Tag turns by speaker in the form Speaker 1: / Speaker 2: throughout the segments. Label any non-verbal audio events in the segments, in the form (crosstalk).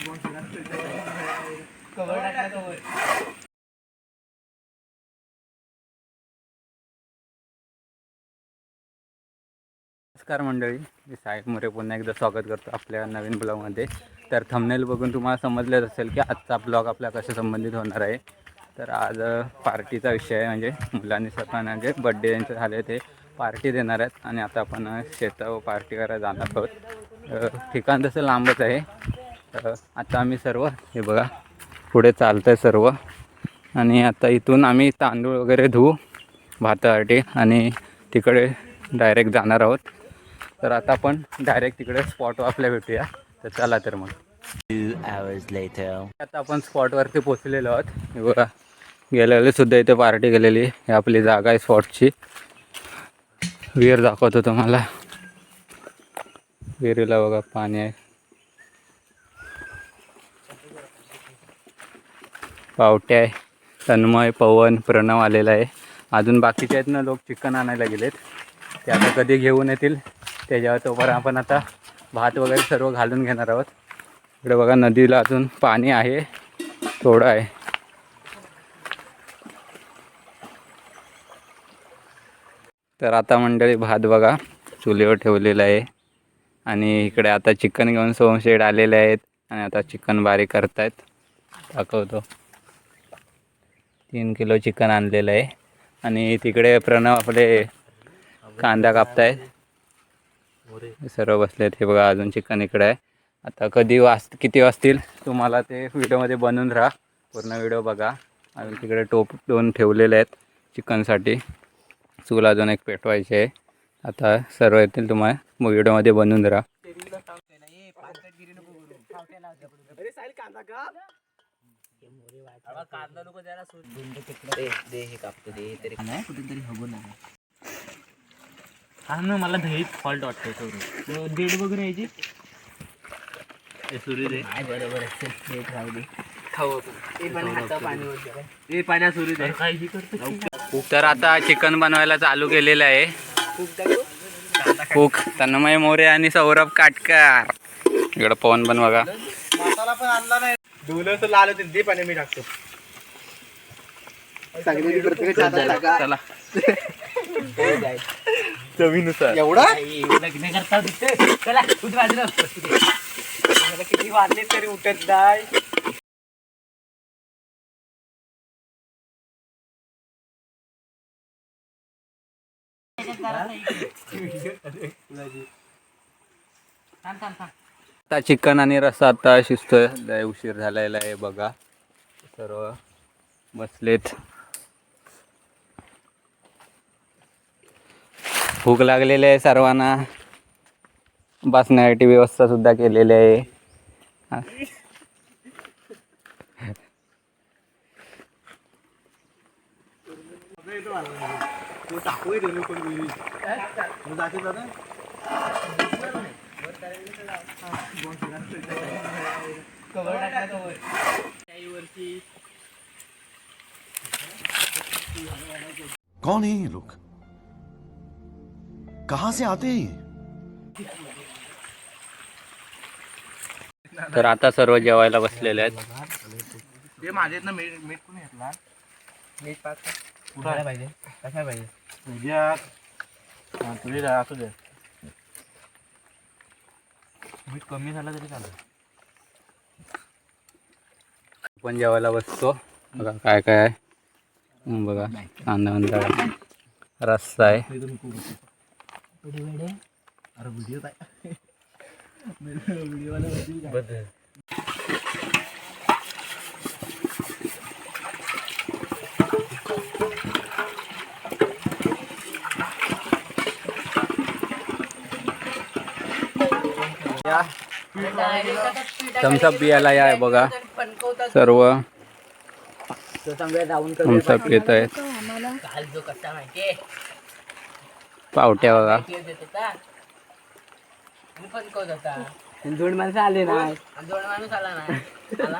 Speaker 1: नमस्कार मंडळी मी साहेब मोरे पुन्हा एकदा स्वागत करतो आपल्या नवीन ब्लॉगमध्ये. तर थंबनेल बघून तुम्हाला समजलेच असेल की आजचा ब्लॉग आपला कशा संबंधित होणार आहे. तर आज पार्टीचा विषय आहे म्हणजे मुलांनी स्वतःना जे बड्डे त्यांचे झाले ते पार्टी देणार आहेत. आणि आता आपण शेतावर पार्टी करायला जाणार आहोत. ठिकाण तसं लांबच आहे. तर आता आम्ही सर्व हे बघा पुढे चालतं आहे सर्व. आणि आता इथून आम्ही तांदूळ वगैरे धुवू भातासाठी आणि तिकडे डायरेक्ट जाणार आहोत. तर आता आपण डायरेक्ट तिकडे स्पॉट आपल्या भेटूया. तर चला तर मग. आता आपण स्पॉटवरती पोचलेलो आहोत. हे बघा गेलेले सुद्धा इथे पार्टी केलेली ही आपली जागा आहे स्पॉटची विहीर दाखवतो तुम्हाला. विहिरीला बघा पाणी आहे. पावटे आहे तन्मय पवन प्रणव आलेला आहे. अजून बाकीचे आहेत ना लोक चिकन आणायला गेलेत. ते आता कधी घेऊन येतील त्याच्यावर तोपर्यंत आपण आता भात वगैरे सर्व घालून घेणार आहोत. इकडे बघा नदीला अजून पाणी आहे थोडं आहे. तर आता मंडळी भात बघा चुलीवर ठेवलेला आहे. आणि इकडे आता चिकन घेऊन सोमशेड आलेले आहेत आणि आता चिकन बारीक करतायत. दाखवतो. तीन किलो चिकन आणलेलं आहे. आणि तिकडे प्रणव आपले कांदा कापतायत. सर्व बसलेत. हे बघा अजून चिकन इकडे आहे. आता कधी वाज किती वाजतील तुम्हाला ते व्हिडिओमध्ये बनवून राहा. पूर्ण व्हिडिओ बघा. अजून तिकडे टोप दोन ठेवलेले आहेत चिकनसाठी. चूल अजून एक पेटवायची आहे. आता सर्व येतील तुम्हाला व्हिडिओमध्ये बनवून राहा.
Speaker 2: हा ना मला दहीत फॉल्ट वाटतोय सुरू दीड वगैरे यायची सुरू दे. बरोबर खाऊ पाण्या सुरू दे. काही करतो
Speaker 1: तर आता चिकन बनवायला चालू केलेलं आहे. कुक तन्मय मोरे आणि सौरभ काटकर. इकडं पवन पण बघा.
Speaker 2: मसाला पण आणला नाही. धुलं तर लाल होते दे पाणी मी टाकतो.
Speaker 1: चला
Speaker 2: चवीनुसार.
Speaker 1: एवढा?
Speaker 2: लग्न करता दिसते चला उठ बाजूला. मला किती वाजले तरी उठत नाही.
Speaker 1: आता चिकन आणि रस्सा आता शिजतोय. लय उशीर झालेला आहे बघा. सर्व बसलेत. भूक लागलेली आहे सर्वांना. बसण्यासाठी व्यवस्था सुद्धा केलेली आहे. हा.
Speaker 3: कौन है ये लोग? कहाँ से आते हैं ये?
Speaker 1: तर आता सर्व जेवायला बसलेले आहेत.
Speaker 2: ते माझे ना मीठ मीठ पण घेतला मीठ पाच पाहिजे. पाहिजे? असू दे. मीठ कमी झालं तरी चालेल.
Speaker 1: आपण जेवायला बसतो. बघा काय काय आहे. बघा. कांदा आहे. रस्सा आहे.
Speaker 2: व्हिडिओ काय? (laughs) व्हिडिओ
Speaker 1: थम्सअप पियाला या बघा. सर्व थम्सअप घेत आहेत. पावट्या बघा.
Speaker 2: दोन माणसं आले ना
Speaker 4: दोन माणूस आला नाही आला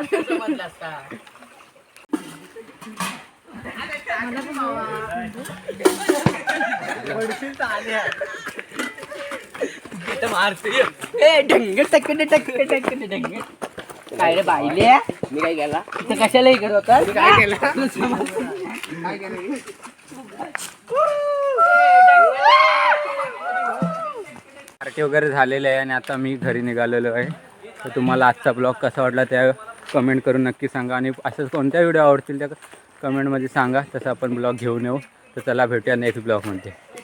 Speaker 4: तर समजला असता
Speaker 2: मारते ए ढंग टक टक टक टक
Speaker 4: काय रे बाईले मी काय केला? तर कशाला हे? करत होता काय केलं?
Speaker 1: पार्टी वगैरे झालेली आहे आणि आता मी घरी निघालेलो आहे. तर तुम्हाला आजचा ब्लॉग कसा वाटला त्या कमेंट करून नक्की सांगा आणि असंच कोणत्या व्हिडिओ आवडतील त्या कमेंटमध्ये सांगा. तसं आपण ब्लॉग घेऊन येऊ. तर चला भेटूया नेक्स्ट ब्लॉगमध्ये.